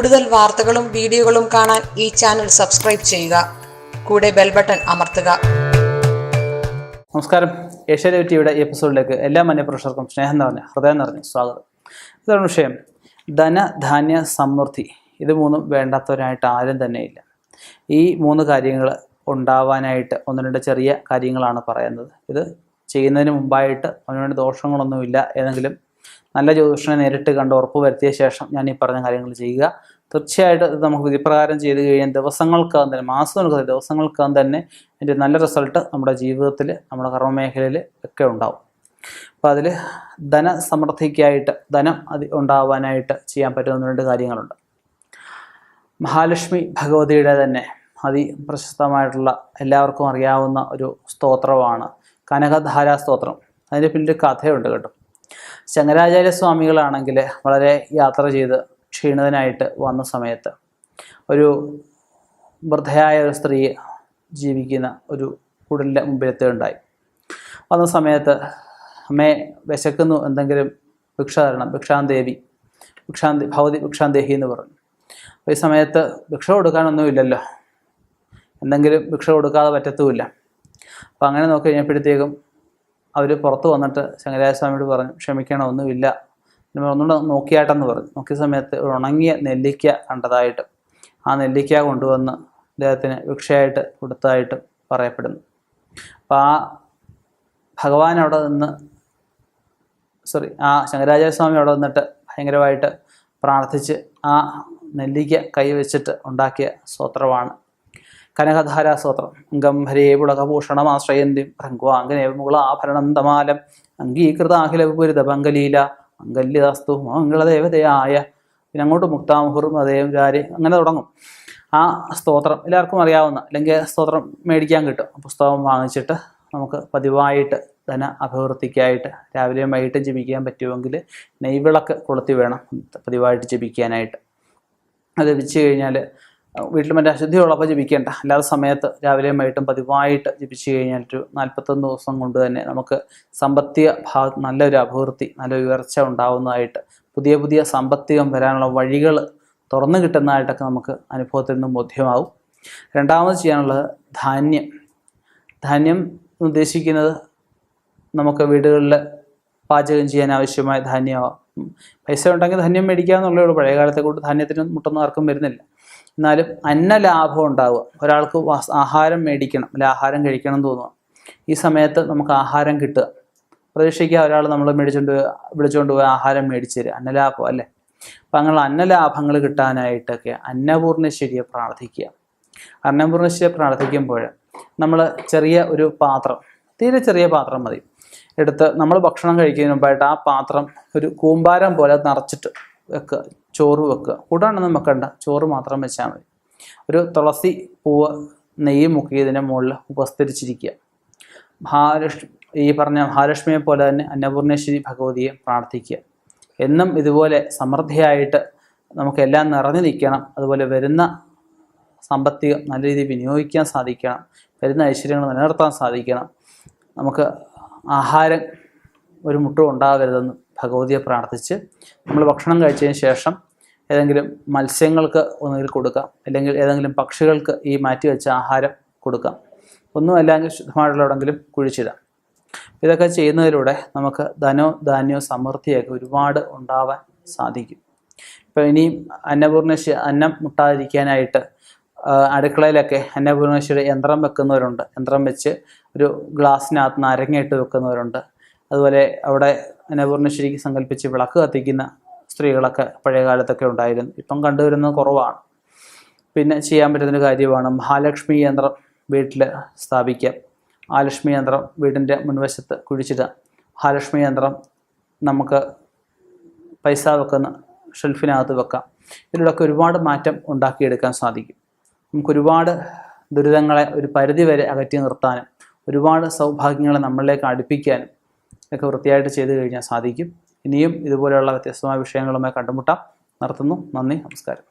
കൂടുതൽ വാർത്തകളും വീഡിയോകളും കാണാൻ ഈ ചാനൽ സബ്സ്ക്രൈബ് ചെയ്യുക. കൂടെ ബെൽ ബട്ടൺ അമർത്തുക. നമസ്കാരം. ഏഷ്യാനെറ്റ് ടിവിയുടെ എപ്പിസോഡിലേക്ക് എല്ലാ മന്യപ്രേക്ഷകർക്കും സ്നേഹം നിറഞ്ഞ ഹൃദയം നിറഞ്ഞ സ്വാഗതം. ഇതാണ് വിഷയം. ധനധാന്യ സമൃദ്ധി. ഇത് മൂന്നും വേണ്ടാത്തവരായിട്ട് ആരും തന്നെയില്ല. ഈ മൂന്ന് കാര്യങ്ങൾ ഉണ്ടാവാനായിട്ട് ഒന്ന് രണ്ട് ചെറിയ കാര്യങ്ങളാണ് പറയുന്നത്. ഇത് ചെയ്യുന്നതിന് മുമ്പായിട്ട് അവനുവേണ്ടി ദോഷങ്ങളൊന്നുമില്ല ഏതെങ്കിലും നല്ല ജ്യോതിഷനെ നേരിട്ട് കണ്ട് ഉറപ്പ് വരുത്തിയ ശേഷം ഞാൻ ഈ പറഞ്ഞ കാര്യങ്ങൾ ചെയ്യുക. തീർച്ചയായിട്ടും ഇത് നമുക്ക് വിധിപ്രകാരം ചെയ്ത് കഴിഞ്ഞാൽ ദിവസങ്ങൾക്കകം തന്നെ മാസങ്ങൾക്കകം ദിവസങ്ങൾക്കകം തന്നെ ഇതിന്റെ നല്ല റിസൾട്ട് നമ്മുടെ ജീവിതത്തിൽ നമ്മുടെ കർമ്മമേഖലയിൽ ഒക്കെ ഉണ്ടാവും. അപ്പോൾ അതിൽ ധനസമൃദ്ധിക്കായിട്ട് ധനം അത് ഉണ്ടാവാനായിട്ട് ചെയ്യാൻ പറ്റുന്ന രണ്ട് കാര്യങ്ങളുണ്ട്. മഹാലക്ഷ്മി ഭഗവതിയുടെ തന്നെ അതിപ്രശസ്തമായിട്ടുള്ള എല്ലാവർക്കും അറിയാവുന്ന ഒരു സ്തോത്രമാണ്. കനകധാരാ സ്തോത്രം. അതിന്റെ പിന്നിൽ കഥയുണ്ട് കേട്ടോ. ശങ്കരാചാര്യ സ്വാമികളാണെങ്കിൽ വളരെ യാത്ര ചെയ്ത് ക്ഷീണിതനായിട്ട് വന്ന സമയത്ത് ഒരു വൃദ്ധയായ ഒരു സ്ത്രീ ജീവിക്കുന്ന ഒരു കുടലിന്റെ മുമ്പിലെത്തുകയുണ്ടായി വന്ന സമയത്ത് അമ്മേ വിശക്കുന്നു. എന്തെങ്കിലും ഭിക്ഷ തരണം. ഭിക്ഷാന്തേവി. ഭിക്ഷാന്തി ഭവതി ഭിക്ഷാന്തേഹി എന്ന് പറഞ്ഞു. അപ്പോൾ ഈ സമയത്ത് ഭിക്ഷ കൊടുക്കാനൊന്നുമില്ലല്ലോ. എന്തെങ്കിലും ഭിക്ഷ കൊടുക്കാതെ പറ്റത്തുമില്ല. അപ്പോൾ അങ്ങനെ നോക്കി കഴിഞ്ഞപ്പോഴത്തേക്കും അവർ പുറത്ത് വന്നിട്ട് ശങ്കരായ സ്വാമിയോട് പറഞ്ഞു ക്ഷമിക്കണം? ഒന്നുമില്ല. പിന്നെ ഒന്നുകൂടെ നോക്കിയാട്ടെന്ന് പറഞ്ഞു. നോക്കിയ സമയത്ത് ഉണങ്ങിയ നെല്ലിക്ക കണ്ടതായിട്ട് ആ നെല്ലിക്ക കൊണ്ടുവന്ന് അദ്ദേഹത്തിന് ഭിക്ഷയായിട്ട് കൊടുത്തതായിട്ട് പറയപ്പെടുന്നു. അപ്പം ആ ഭഗവാൻ അവിടെ നിന്ന് സോറി ആ ശങ്കരാചാര്യസ്വാമി അവിടെ നിന്നിട്ട് ഭയങ്കരമായിട്ട് പ്രാർത്ഥിച്ച് ആ നെല്ലിക്ക കൈവച്ചിട്ട് ഉണ്ടാക്കിയ സ്തോത്രമാണ്. കനകധാരാ സ്തോത്രം ഗംഭരേ പുളകഭൂഷണമാശ്രയന്തി ഭ്രങ്വാങ്കനേമുള ആഭരണം തമാലം അംഗീകൃതാഖിലപുരിത പങ്കലീല. മംഗല്യദാസ്തു മംഗളദേവതയായ. പിന്നെ അങ്ങോട്ട് മുക്താമുഹുറും അതേം രാരി അങ്ങനെ തുടങ്ങും. ആ സ്തോത്രം എല്ലാവർക്കും അറിയാവുന്ന അല്ലെങ്കിൽ സ്തോത്രം മേടിക്കാൻ കിട്ടും. പുസ്തകം വാങ്ങിച്ചിട്ട് നമുക്ക് പതിവായിട്ട് ധന അഭിവൃദ്ധിക്കായിട്ട് രാവിലെയും വൈകിട്ടും ജപിക്കാൻ പറ്റുമെങ്കിൽ നെയ്വിളക്ക് കൊളുത്തി വേണം പതിവായിട്ട് ജപിക്കാനായിട്ട്. അത് ജപിച്ചു കഴിഞ്ഞാൽ വീട്ടിൽ മറ്റേ അശുദ്ധിയുള്ളപ്പോൾ ജപിക്കേണ്ട. അല്ലാത്ത സമയത്ത് രാവിലെയും വൈകിട്ടും പതിവായിട്ട് ജപിച്ചു കഴിഞ്ഞാൽ ഒരു നാൽപ്പത്തൊന്ന് ദിവസം കൊണ്ട് തന്നെ നമുക്ക് സാമ്പത്തിക ഭാഗത്ത് നല്ലൊരു അഭിവൃദ്ധി നല്ല ഉയർച്ച ഉണ്ടാകുന്നതായിട്ട് പുതിയ പുതിയ സാമ്പത്തികം വരാനുള്ള വഴികൾ തുറന്നു കിട്ടുന്നതായിട്ടൊക്കെ നമുക്ക് അനുഭവത്തിൽ നിന്നും ബോധ്യമാവും. രണ്ടാമത് ചെയ്യാനുള്ളത് ധാന്യം. ധാന്യം ഉദ്ദേശിക്കുന്നത് നമുക്ക് വീടുകളിൽ പാചകം ചെയ്യാൻ ആവശ്യമായ ധാന്യമാവാം. പൈസ ഉണ്ടെങ്കിൽ ധാന്യം മേടിക്കാമെന്നുള്ളേ ഉള്ളൂ. പഴയ കാലത്തെ കൊണ്ട് ധാന്യത്തിന് മുട്ടൊന്നും ആർക്കും വരുന്നില്ല. എന്നാലും അന്നലാഭം ഉണ്ടാവുക. ഒരാൾക്ക് ആഹാരം മേടിക്കണം അല്ലെ ആഹാരം കഴിക്കണം എന്ന് തോന്നുക. ഈ സമയത്ത് നമുക്ക് ആഹാരം കിട്ടുക. പ്രതീക്ഷിക്കുക ഒരാൾ നമ്മൾ മേടിച്ചുകൊണ്ട് വിളിച്ചുകൊണ്ട് പോയി ആഹാരം മേടിച്ചു തരിക. അന്നലാഭം അല്ലേ? അപ്പം അങ്ങനെ അന്നലാഭങ്ങൾ കിട്ടാനായിട്ടൊക്കെ അന്നപൂർണേശ്വരിയെ പ്രാർത്ഥിക്കുക. അന്നപൂർണേശ്വരിയെ പ്രാർത്ഥിക്കുമ്പോൾ നമ്മൾ ചെറിയ ഒരു പാത്രം തീരെ ചെറിയ പാത്രം മതി. എടുത്ത് നമ്മൾ ഭക്ഷണം കഴിക്കുന്നതിന് മുമ്പായിട്ട് ആ പാത്രം ഒരു കൂമ്പാരം പോലെ നിറച്ചിട്ട് വെക്കുക ചോറ് വെക്കുക കൂടാണ്ടൊന്നും വെക്കണ്ട ചോറ് മാത്രം വെച്ചാൽ മതി. ഒരു തുളസി പൂവ് നെയ്യ് മുക്കിയതിന്റെ മുകളിൽ ഉപസ്തരിച്ചിരിക്കുക മഹാലക്ഷ്മി ഈ പറഞ്ഞ മഹാലക്ഷ്മിയെ പോലെ തന്നെ അന്നപൂർണേശ്വരി ഭഗവതിയെ പ്രാർത്ഥിക്കുക. എന്നും ഇതുപോലെ സമൃദ്ധിയായിട്ട് നമുക്കെല്ലാം നിറഞ്ഞു നിൽക്കണം. അതുപോലെ വരുന്ന സമ്പത്തി നല്ല രീതിയിൽ വിനിയോഗിക്കാൻ സാധിക്കണം. വരുന്ന ഐശ്വര്യങ്ങൾ നിലനിർത്താൻ സാധിക്കണം. നമുക്ക് ആഹാരം ഒരു മുട്ടും ഉണ്ടാകരുതെന്ന് ഭഗവതിയെ പ്രാർത്ഥിച്ച് നമ്മൾ ഭക്ഷണം കഴിച്ചതിന് ശേഷം ഏതെങ്കിലും മത്സ്യങ്ങൾക്ക് ഒന്നുകിൽ കൊടുക്കാം. അല്ലെങ്കിൽ ഏതെങ്കിലും പക്ഷികൾക്ക് ഈ മാറ്റി വെച്ച ആഹാരം കൊടുക്കാം. ഒന്നും അല്ലെങ്കിൽ ശുദ്ധമായിട്ടുള്ള എവിടെങ്കിലും കുഴിച്ചിടാം. ഇതൊക്കെ ചെയ്യുന്നതിലൂടെ നമുക്ക് ധനോ ധാന്യോ സമൃദ്ധിയൊക്കെ ഒരുപാട് ഉണ്ടാവാൻ സാധിക്കും. ഇപ്പം ഇനിയും അന്നപൂർണശ അന്നം മുട്ടാതിരിക്കാനായിട്ട് അടുക്കളയിലൊക്കെ അന്നപൂർണേശ്വരി യന്ത്രം വെക്കുന്നവരുണ്ട്. യന്ത്രം വെച്ച് ഒരു ഗ്ലാസ്സിനകത്ത് നാരങ്ങയിട്ട് വെക്കുന്നവരുണ്ട്. അതുപോലെ അവിടെ അന്നപൂർണേശ്വരിക്ക് സങ്കല്പിച്ച് വിളക്ക് കത്തിക്കുന്ന സ്ത്രീകളൊക്കെ പഴയ കാലത്തൊക്കെ ഉണ്ടായിരുന്നു. ഇപ്പം കണ്ടുവരുന്നത് കുറവാണ്. പിന്നെ ചെയ്യാൻ പറ്റുന്നൊരു കാര്യമാണ് മഹാലക്ഷ്മി യന്ത്രം വീട്ടിൽ സ്ഥാപിക്കാം മഹാലക്ഷ്മി യന്ത്രം വീടിന്റെ മുൻവശത്ത് കുഴിച്ചിടുക. മഹാലക്ഷ്മി യന്ത്രം നമുക്ക് പൈസ വെക്കുന്ന ഷെൽഫിനകത്ത് വെക്കാം. ഇതിലൂടെയൊക്കെ ഒരുപാട് മാറ്റം ഉണ്ടാക്കിയെടുക്കാൻ സാധിക്കും. നമുക്കൊരുപാട് ദുരിതങ്ങളെ ഒരു പരിധി വരെ അകറ്റി നിർത്താനും ഒരുപാട് സൗഭാഗ്യങ്ങളെ നമ്മളിലേക്ക് അടുപ്പിക്കാനും ഒക്കെ വൃത്തിയായിട്ട് ചെയ്തു കഴിഞ്ഞാൽ സാധിക്കും. ഇനിയും ഇതുപോലെയുള്ള വ്യത്യസ്തമായ വിഷയങ്ങളുമായി കണ്ടുമുട്ടാം. നടത്തുന്നു. നന്ദി. നമസ്കാരം.